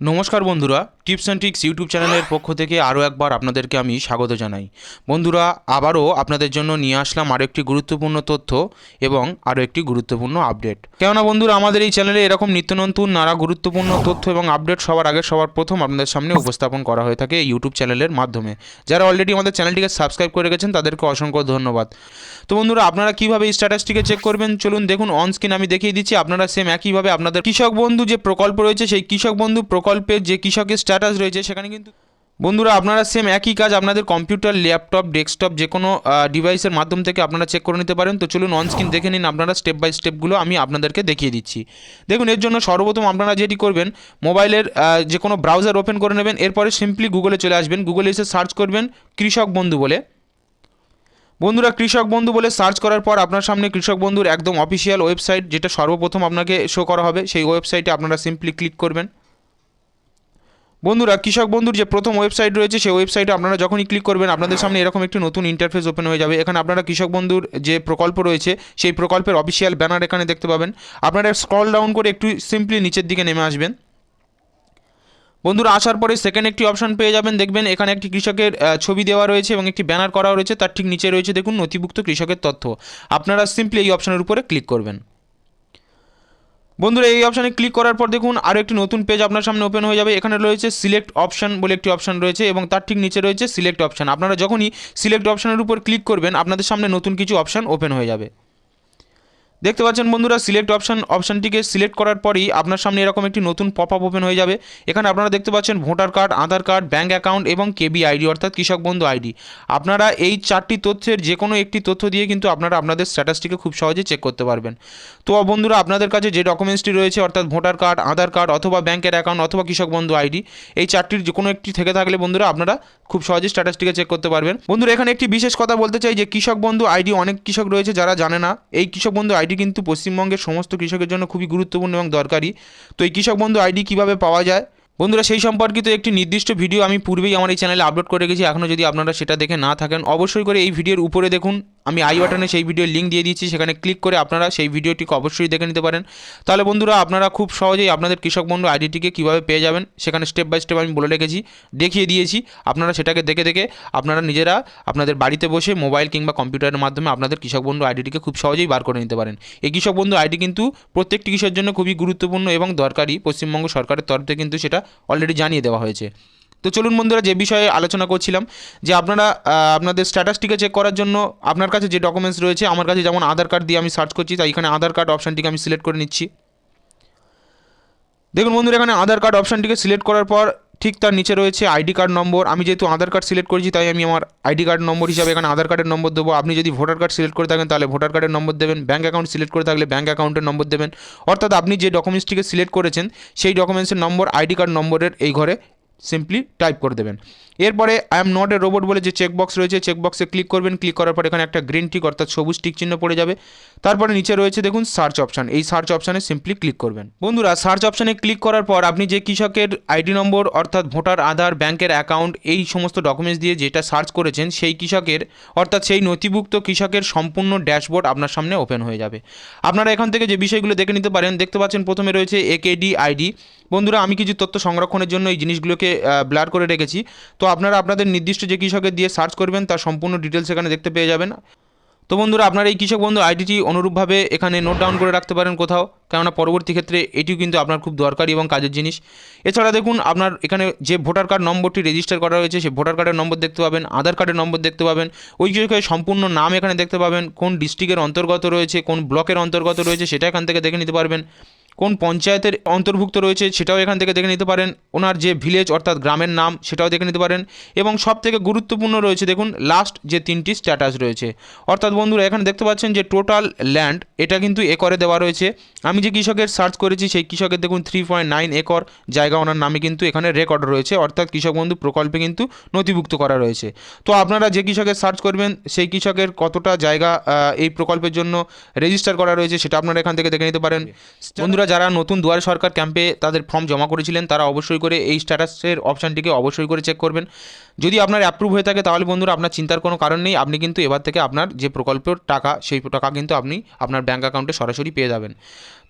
নমস্কার বন্ধুরা, tips and tricks YouTube চ্যানেলের পক্ষ থেকে আরও একবার আপনাদেরকে আমি স্বাগত জানাই। বন্ধুরা, আবারও আপনাদের জন্য নিয়ে আসলাম আরও একটি গুরুত্বপূর্ণ তথ্য এবং আরও একটি গুরুত্বপূর্ণ আপডেট। কেননা বন্ধুরা, আমাদের এই চ্যানেলে এরকম নিত্য নতুন নানা গুরুত্বপূর্ণ তথ্য এবং আপডেট সবার আগে সবার প্রথম আপনাদের সামনে উপস্থাপন করা হয়ে থাকে ইউটিউব চ্যানেলের মাধ্যমে। যারা অলরেডি আমাদের চ্যানেলটিকে সাবস্ক্রাইব করে রেখেছেন, তাদেরকে অসংখ্য ধন্যবাদ। তো বন্ধুরা, আপনারা কীভাবে স্ট্যাটাসটিকে চেক করবেন? চলুন দেখুন অন স্ক্রিন আমি দেখিয়ে দিচ্ছি, আপনারা সেম একইভাবে আপনাদের কৃষক বন্ধু যে প্রকল্প রয়েছে, সেই কৃষক বন্ধু প্রকল্পের যে কৃষকের স্ট্যাটাস রয়েছে, সেখানে কিন্তু বন্ধুরা আপনারা সেম একই কাজ আপনাদের কম্পিউটার ল্যাপটপ ডেস্কটপ যে কোনো ডিভাইসের মাধ্যম থেকে আপনারা চেক করে নিতে পারেন। তো চলুন অন স্ক্রিন দেখে নিন আপনারা স্টেপ বাই স্টেপগুলো আমি আপনাদেরকে দেখিয়ে দিচ্ছি। দেখুন, এর জন্য সর্বপ্রথম আপনারা যেটি করবেন মোবাইলের যে কোনো ব্রাউজার ওপেন করে নেবেন, এরপরে সিম্পলি গুগলে চলে আসবেন। গুগলে এসে সার্চ করবেন কৃষক বন্ধু বলে। বন্ধুরা, কৃষক বন্ধু বলে সার্চ করার পর আপনার সামনে কৃষক বন্ধুর একদম অফিসিয়াল ওয়েবসাইট যেটা সর্বপ্রথম আপনাকে শো করা হবে। সেই ওয়েবসাইটে আপনারা সিম্পলি ক্লিক করবেন। বন্ধুরা, কৃষক বন্ধুর যে প্রথম ওয়েবসাইট রয়েছে, সেই ওয়েবসাইটে আপনারা যখনই ক্লিক করবেন, আপনাদের সামনে এরকম একটি নতুন ইন্টারফেস ওপেন হয়ে যাবে। এখানে আপনারা কৃষক বন্ধুর যে প্রকল্প রয়েছে, সেই প্রকল্পের অফিসিয়াল ব্যানার এখানে দেখতে পাবেন। আপনারা স্ক্রল ডাউন করে একটু সিম্পলি নিচের দিকে নেমে আসবেন। বন্ধুরা, আসার পরে সেকেন্ড একটি অপশন পেয়ে যাবেন। দেখবেন এখানে একটি কৃষকের ছবি দেওয়া রয়েছে এবং একটি ব্যানার করা রয়েছে। তার ঠিক নিচে রয়েছে, দেখুন নথিভুক্ত কৃষকের তথ্য। আপনারা সিম্পলি এই অপশনের উপরে ক্লিক করবেন। বন্ধুরা, এই অপশানে ক্লিক করার পর দেখুন আরও একটি নতুন পেজ আপনার সামনে ওপেন হয়ে যাবে। এখানে রয়েছে সিলেক্ট অপশান বলে একটি অপশান রয়েছে এবং তার ঠিক নিচে রয়েছে সিলেক্ট অপশান আপনারা যখনই সিলেক্ট অপশানের উপর ক্লিক করবেন, আপনাদের সামনে নতুন কিছু অপশান ওপেন হয়ে যাবে। দেখতে পাচ্ছেন বন্ধুরা সিলেক্ট অপশন অপশনটিকে সিলেক্ট করার পরই আপনার সামনে এরকম একটি নতুন পপ আপ ওপেন হয়ে যাবে। এখানে আপনারা দেখতে পাচ্ছেন voter card Aadhaar card bank account এবং কেবি আইডি অর্থাৎ কৃষক বন্ধু আইডি আপনারা এই চারটি তথ্যের যে কোনো একটি তথ্য দিয়ে কিন্তু আপনারা আপনাদের স্ট্যাটাসটিকে খুব সহজে চেক করতে পারবেন। তো বন্ধুরা, আপনাদের কাছে যে ডকুমেন্টসটি রয়েছে, অর্থাৎ ভোটার কার্ড আধার কার্ড অথবা ব্যাঙ্কের অ্যাকাউন্ট অথবা কৃষক বন্ধু আইডি এই চারটির যে কোনো একটি থেকে থাকলে বন্ধুরা আপনারা খুব সহজে স্ট্যাটাসটিকে চেক করতে পারবেন। বন্ধুরা, এখানে একটি বিশেষ কথা বলতে চাই যে কৃষক বন্ধু আইডি অনেক কৃষক রয়েছে যারা জানে না। এই কৃষক বন্ধু আইডি কিন্তু পশ্চিমবঙ্গের সমস্ত কৃষকের জন্য খুবই গুরুত্বপূর্ণ এবং দরকারি। তো এই কৃষক বন্ধু আইডি কীভাবে পাওয়া যায়? বন্ধুরা, সেই সম্পর্কিত একটি নির্দিষ্ট ভিডিও আমি পূর্বেই আমার এই চ্যানেলে আপলোড করে গেছি এখনও যদি আপনারা সেটা দেখে না থাকেন, অবশ্যই করে এই ভিডিওর উপরে দেখুন। আমি আই বাটনে সেই ভিডিওর লিঙ্ক দিয়ে দিচ্ছি সেখানে ক্লিক করে আপনারা সেই ভিডিওটিকে অবশ্যই দেখে নিতে পারেন। তাহলে বন্ধুরা, আপনারা খুব সহজেই আপনাদের কৃষক বন্ধু আইডিটিকে কীভাবে পেয়ে যাবেন, সেখানে স্টেপ বাই স্টেপ আমি বলে রেখেছি, দেখিয়ে দিয়েছি। আপনারা সেটাকে দেখে দেখে আপনারা নিজেরা আপনাদের বাড়িতে বসে মোবাইল কিংবা কম্পিউটারের মাধ্যমে আপনাদের কৃষক বন্ধু আইডিটিকে খুব সহজেই বার করে নিতে পারেন। এই কৃষক বন্ধু আইডি কিন্তু প্রত্যেকটি কৃষকের জন্য খুবই গুরুত্বপূর্ণ এবং দরকারি। পশ্চিমবঙ্গ সরকারের তরফ থেকে কিন্তু সেটা অলরেডি জানিয়ে দেওয়া হয়েছে। তো চলুন বন্ধুরা যে বিষয়ে আলোচনা করছিলাম, যে আপনারা আপনাদের স্ট্যাটাসটিকে চেক করার জন্য আপনার কাছে যে ডকুমেন্টস রয়েছে, আমার কাছে যেমন আধার কার্ড দিয়ে আমি সার্চ করছি, তাই এখানে আধার কার্ড অপশানটিকে আমি সিলেক্ট করে নিচ্ছি। দেখুন বন্ধুরা, এখানে আধার কার্ড অপশানটিকে সিলেক্ট করার পর ঠিক তার নিচে রয়েছে আইডি কার্ড নম্বর আমি যেহেতু আধার কার্ড সিলেক্ট করেছি, তাই আমি আমার আইডি কার্ড নম্বর হিসাবে এখানে আধার কার্ডের নম্বর দেবো। আপনি যদি ভোটার কার্ড সিলেক্ট করে থাকেন, তাহলে ভোটার কার্ডের নম্বর দেবেন। ব্যাঙ্ক অ্যাকাউন্ট সিলেক্ট করে থাকলে ব্যাঙ্ক অ্যাকাউন্টের নম্বর দেবেন। অর্থাৎ আপনি যে ডকুমেন্টসটিকে সিলেক্ট করেছেন, সেই ডকুমেন্টসের নম্বর আইডি কার্ড নম্বরের এই ঘরে সিম্পলি টাইপ করে দেবেন। এরপরে I am not a robot বলে যে চেকবক্স রয়েছে চেকবক্সে ক্লিক করবেন ক্লিক করার পর এখানে একটা গ্রিন টিক অর্থাৎ সবুজ টিক চিহ্ন পড়ে যাবে। তারপরে নিচে রয়েছে দেখুন সার্চ অপশান এই সার্চ অপশানে সিম্পলি ক্লিক করবেন। বন্ধুরা সার্চ অপশানে ক্লিক করার পর আপনি যে কৃষকের আইডি নম্বর অর্থাৎ ভোটার, আধার ব্যাংকের অ্যাকাউন্ট এই সমস্ত ডকুমেন্টস দিয়ে যেটা সার্চ করেছেন, সেই কৃষকের অর্থাৎ সেই নথিভুক্ত কৃষকের সম্পূর্ণ ড্যাশবোর্ড আপনার সামনে ওপেন হয়ে যাবে। আপনারা এখান থেকে যে বিষয়গুলো দেখে নিতে পারেন, দেখতে পাচ্ছেন প্রথমে রয়েছে একেডি আইডি বন্ধুরা, আমি কিছু তথ্য সংরক্ষণের জন্য এই জিনিসগুলোকে ব্লার করে রেখেছি। তো আপনারা আপনাদের নির্দিষ্ট যে কৃষকের দিয়ে সার্চ করবেন, তার সম্পূর্ণ ডিটেলস এখানে দেখতে পেয়ে যাবেন। তো বন্ধুরা, আপনারা এই কৃষক বন্ধু আইডিটি অনুরূপভাবে এখানে নোট ডাউন করে রাখতে পারেন কোথাও, কেননা পরবর্তী ক্ষেত্রে এটিও কিন্তু আপনার খুব দরকারি এবং কাজের জিনিস। এছাড়া দেখুন, আপনার এখানে যে ভোটার কার্ড নম্বরটি রেজিস্টার করা হয়েছে সেই ভোটার কার্ডের নম্বর দেখতে পাবেন, আধার কার্ডের নম্বর দেখতে পাবেন, ওই কৃষকের সম্পূর্ণ নাম এখানে দেখতে পাবেন, কোন ডিস্ট্রিক্টের অন্তর্গত রয়েছে, কোন ব্লকের অন্তর্গত রয়েছে, সেটা এখান থেকে দেখে নিতে পারবেন। কোন পঞ্চায়েতের অন্তর্ভুক্ত রয়েছে সেটাও এখান থেকে দেখে নিতে পারেন। ওনার যে ভিলেজ অর্থাৎ গ্রামের নাম সেটাও দেখে নিতে পারেন এবং সব থেকে গুরুত্বপূর্ণ রয়েছে দেখুন লাস্ট যে তিনটি স্ট্যাটাস রয়েছে। অর্থাৎ বন্ধুরা, এখানে দেখতে পাচ্ছেন যে টোটাল ল্যান্ড এটা কিন্তু একরে দেওয়া রয়েছে। আমি যে কৃষকের সার্চ করেছি সেই কৃষকের দেখুন থ্রি পয়েন্ট নাইন একর জায়গা ওনার নামে কিন্তু এখানে রেকর্ড রয়েছে। অর্থাৎ কৃষক বন্ধু প্রকল্পে কিন্তু নথিভুক্ত করা রয়েছে। তো আপনারা যে কৃষকের সার্চ করবেন সেই কৃষকের কতটা জায়গা এই প্রকল্পের জন্য রেজিস্টার করা রয়েছে সেটা আপনারা এখান থেকে দেখে নিতে পারেন। বন্ধুরা বন্ধুরা যারা নতুন দুয়ারে সরকার ক্যাম্পে তাদের ফর্ম জমা করেছিলেন, তারা অবশ্যই করে এই স্ট্যাটাসের অপশানটিকে অবশ্যই করে চেক করবেন। যদি আপনার অ্যাপ্রুভ হয়ে থাকে তাহলে বন্ধুরা আপনার চিন্তার কোনো কারণ নেই, আপনি কিন্তু এবার থেকে আপনার যে প্রকল্পের টাকা, সেই টাকা কিন্তু আপনি আপনার ব্যাঙ্ক অ্যাকাউন্টে সরাসরি পেয়ে যাবেন।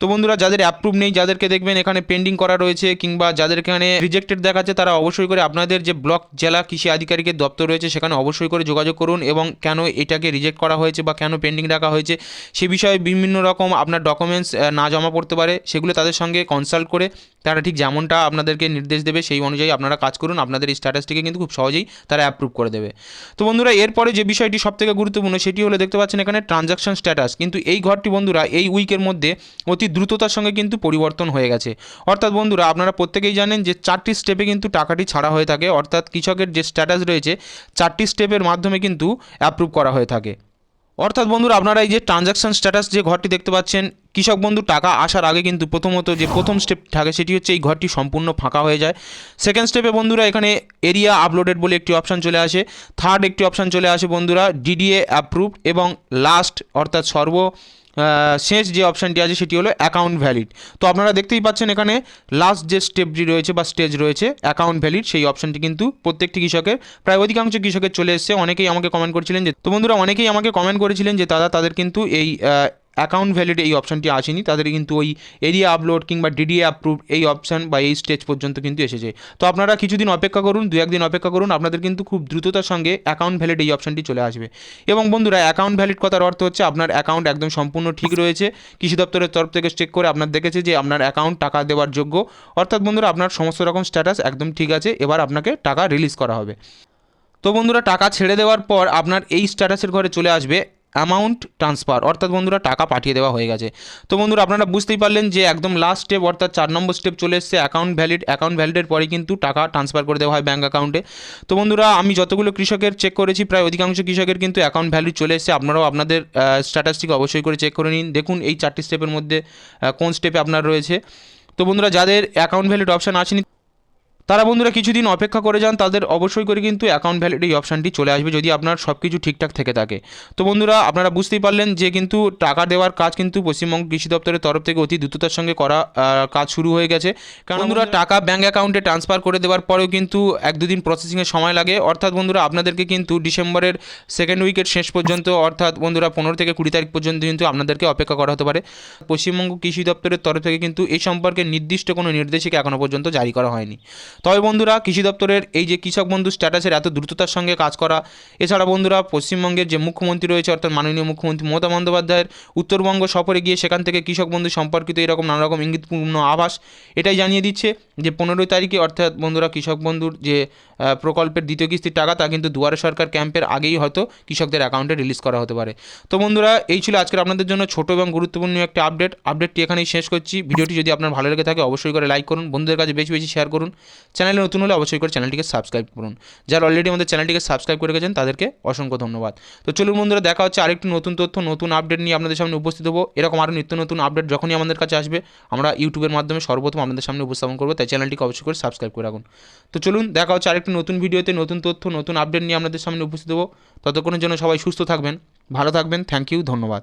তো বন্ধুরা, যাদের অ্যাপ্রুভ নেই, যাদেরকে দেখবেন এখানে পেন্ডিং করা রয়েছে কিংবা যাদের এখানে রিজেক্টেড দেখাচ্ছে, তারা অবশ্যই করে আপনাদের যে ব্লক জেলা কৃষি আধিকারিকের দপ্তর রয়েছে, সেখানে অবশ্যই করে যোগাযোগ করুন এবং কেন এটাকে রিজেক্ট করা হয়েছে বা কেন পেন্ডিং রাখা হয়েছে, সে বিষয়ে বিভিন্ন রকম আপনার ডকুমেন্টস না জমা পড়তে পারে, সেগুলো তাদের সঙ্গে কনসাল্ট করে তারা ঠিক যেমনটা আপনাদেরকে নির্দেশ দেবে, সেই অনুযায়ী আপনারা কাজ করুন, আপনাদের এই স্ট্যাটাসটিকে কিন্তু খুব সহজেই তারা অ্যাপ্রুভ করে দেবে। তো বন্ধুরা, এরপরে যে বিষয়টি সবথেকে গুরুত্বপূর্ণ, সেটি হলো দেখতে পাচ্ছেন এখানে ট্রানজাকশন স্ট্যাটাস কিন্তু এই ঘরটি বন্ধুরা, এই উইকের মধ্যে অতি দ্রুততার সঙ্গে কিন্তু পরিবর্তন হয়ে গেছে। অর্থাৎ বন্ধুরা, আপনারা প্রত্যেকেই জানেন যে চারটি স্টেপে কিন্তু টাকাটি ছাড়া হয়ে থাকে। অর্থাৎ কৃষকের যে স্ট্যাটাস রয়েছে, চারটি স্টেপের মাধ্যমে কিন্তু অ্যাপ্রুভ করা হয়ে থাকে। অর্থাৎ বন্ধুরা, আপনারা এই যে ট্রানজাকশান স্ট্যাটাস যে ঘরটি দেখতে পাচ্ছেন, কৃষক বন্ধু, টাকা আসার আগে কিন্তু প্রথমত যে প্রথম স্টেপ থাকে, সেটি হচ্ছে এই ঘরটি সম্পূর্ণ ফাঁকা হয়ে যায়। সেকেন্ড স্টেপে বন্ধুরা, এখানে এরিয়া আপলোডেড বলে একটি অপশান চলে আসে। থার্ড একটি অপশান চলে আসে বন্ধুরা ডিডিএ অ্যাপ্রুভ এবং লাস্ট অর্থাৎ সর্ব শেষ যে অপশানটি আছে সেটি হলো অ্যাকাউন্ট ভ্যালিড তো আপনারা দেখতেই পাচ্ছেন এখানে লাস্ট যে স্টেপটি রয়েছে বা স্টেজ রয়েছে অ্যাকাউন্ট ভ্যালিড সেই অপশানটি কিন্তু প্রত্যেকটি কৃষকের প্রায় অধিকাংশ কৃষকের চলে এসছে। অনেকেই আমাকে কমেন্ট করেছিলেন যে, তো বন্ধুরা, অনেকেই আমাকে কমেন্ট করেছিলেন যে দাদা তাদের কিন্তু এই অ্যাকাউন্ট ভ্যালিড এই অপশানটি আসেনি তাদের কিন্তু ওই এরিয়া আপলোড কিংবা ডিডিএ অ্যাপ্রুভ এই অপশান বা এই স্টেজ পর্যন্ত কিন্তু এসেছে। তো আপনারা কিছুদিন অপেক্ষা করুন, দু একদিন অপেক্ষা করুন, আপনাদের কিন্তু খুব দ্রুততার সঙ্গে অ্যাকাউন্ট ভ্যালিড এই অপশানটি চলে আসবে। এবং বন্ধুরা অ্যাকাউন্ট ভ্যালিড কথার অর্থ হচ্ছে আপনার অ্যাকাউন্ট একদম সম্পূর্ণ ঠিক রয়েছে। কৃষি দপ্তরের তরফ থেকে চেক করে আপনার দেখেছে যে আপনার অ্যাকাউন্ট টাকা দেওয়ার যোগ্য। অর্থাৎ বন্ধুরা, আপনার সমস্ত রকম স্ট্যাটাস একদম ঠিক আছে, এবার আপনাকে টাকা রিলিজ করা হবে। তো বন্ধুরা, টাকা ছেড়ে দেওয়ার পর আপনার এই স্ট্যাটাসের ঘরে চলে আসবে অ্যামাউন্ট ট্রান্সফার অর্থাৎ বন্ধুরা টাকা পাঠিয়ে দেওয়া হয়ে গেছে। তো বন্ধুরা আপনারা বুঝতেই পারলেন যে একদম লাস্ট স্টেপ অর্থাৎ চার নম্বর স্টেপ চলে এসেছে অ্যাকাউন্ট ভ্যালিড অ্যাকাউন্ট ভ্যালিডের পরে কিন্তু টাকা ট্রান্সফার করে দেওয়া হয় ব্যাঙ্ক অ্যাকাউন্টে তো বন্ধুরা আমি যতগুলো কৃষকের চেক করেছি, প্রায় অধিকাংশ কৃষকের কিন্তু অ্যাকাউন্ট ভ্যালিড চলে এসেছে। আপনারাও আপনাদের স্ট্যাটাসটিকে অবশ্যই করে চেক করে নিন। দেখুন এই চারটি স্টেপের মধ্যে কোন স্টেপে আপনার রয়েছে। তো বন্ধুরা যাদের অ্যাকাউন্ট ভ্যালিড অপশান আসেনি তারা বন্ধুরা কিছুদিন অপেক্ষা করে যান তাদের অবশ্যই করে কিন্তু অ্যাকাউন্ট ভ্যালিড এই অপশানটি চলে আসবে যদি আপনার সব কিছু ঠিকঠাক থেকে থাকে। তো বন্ধুরা আপনারা বুঝতেই পারলেন যে কিন্তু টাকা দেওয়ার কাজ কিন্তু পশ্চিমবঙ্গ কৃষি দপ্তরের তরফ থেকে অতি দ্রুততার সঙ্গে করা কাজ শুরু হয়ে গেছে। কারণ বন্ধুরা টাকা ব্যাঙ্ক অ্যাকাউন্টে ট্রান্সফার করে দেওয়ার পরেও কিন্তু এক দুদিন প্রসেসিংয়ের সময় লাগে। অর্থাৎ বন্ধুরা আপনাদেরকে কিন্তু ডিসেম্বরের সেকেন্ড উইকের শেষ পর্যন্ত অর্থাৎ বন্ধুরা পনেরো থেকে কুড়ি তারিখ পর্যন্ত কিন্তু আপনাদেরকে অপেক্ষা করা হতে পারে। পশ্চিমবঙ্গ কৃষি দপ্তরের তরফ থেকে কিন্তু এই সম্পর্কে নির্দিষ্ট কোনো নির্দেশিকা এখনও পর্যন্ত জারি করা হয়নি। তবে বন্ধুরা কৃষি দপ্তরের এই যে কৃষক বন্ধু স্ট্যাটাসের এত দ্রুততার সঙ্গে কাজ করা, এছাড়া বন্ধুরা পশ্চিমবঙ্গের যে মুখ্যমন্ত্রী রয়েছে, অর্থাৎ মাননীয় মুখ্যমন্ত্রী মমতা বন্দ্যোপাধ্যায়ের উত্তরবঙ্গ সফরে গিয়ে সেখান থেকে কৃষক বন্ধু সম্পর্কিত এরকম নানা রকম ইঙ্গিতপূর্ণ আভাস এটাই জানিয়ে দিচ্ছে যে পনেরোই তারিখে, অর্থাৎ বন্ধুরা কৃষক বন্ধুর যে প্রকল্পের দ্বিতীয় কিস্তির টাকা তা কিন্তু দুয়ারে সরকার ক্যাম্পের আগেই হয়তো কৃষকদের অ্যাকাউন্টে রিলিজ করা হতে পারে। তো বন্ধুরা, এই ছিল আজকের আপনাদের জন্য ছোট এবং গুরুত্বপূর্ণ একটা আপডেট। আপডেটটি এখানেই শেষ করছি। ভিডিওটি যদি আপনার ভালো লেগে থাকে, অবশ্যই করে লাইক করুন। বন্ধুদের কাছে বেশি বেশি শেয়ার করুন। চ্যানেলে নতুন হলে অবশ্যই করে চ্যানেলটিকে সাবস্ক্রাইব করুন। যারা অলরেডি আমাদের চ্যানেলটিকে সাবস্ক্রাইব করে গেছেন তাদেরকে অসংখ্য ধন্যবাদ। তো চলুন বন্ধুরা, দেখা হচ্ছে আরেকটি নতুন তথ্য, নতুন আপডেট নিয়ে আপনাদের সামনে উপস্থিত হব। এরকম আরও নিত্য নতুন আপডেট যখনই আমাদের কাছে আসবে, আমরা ইউটিউবের মাধ্যমে সর্বপ্রথম আপনাদের সামনে উপস্থাপন করব, তাই চ্যানেলটিকে অবশ্যই করে সাবস্ক্রাইব করে রাখুন। তো চলুন, দেখা হচ্ছে আরেকটি নতুন ভিডিওতে নতুন তথ্য, নতুন আপডেট নিয়ে আপনাদের সামনে উপস্থিত হব। ততক্ষণের জন্য সবাই সুস্থ থাকবেন, ভালো থাকবেন থ্যাংক ইউ ধন্যবাদ।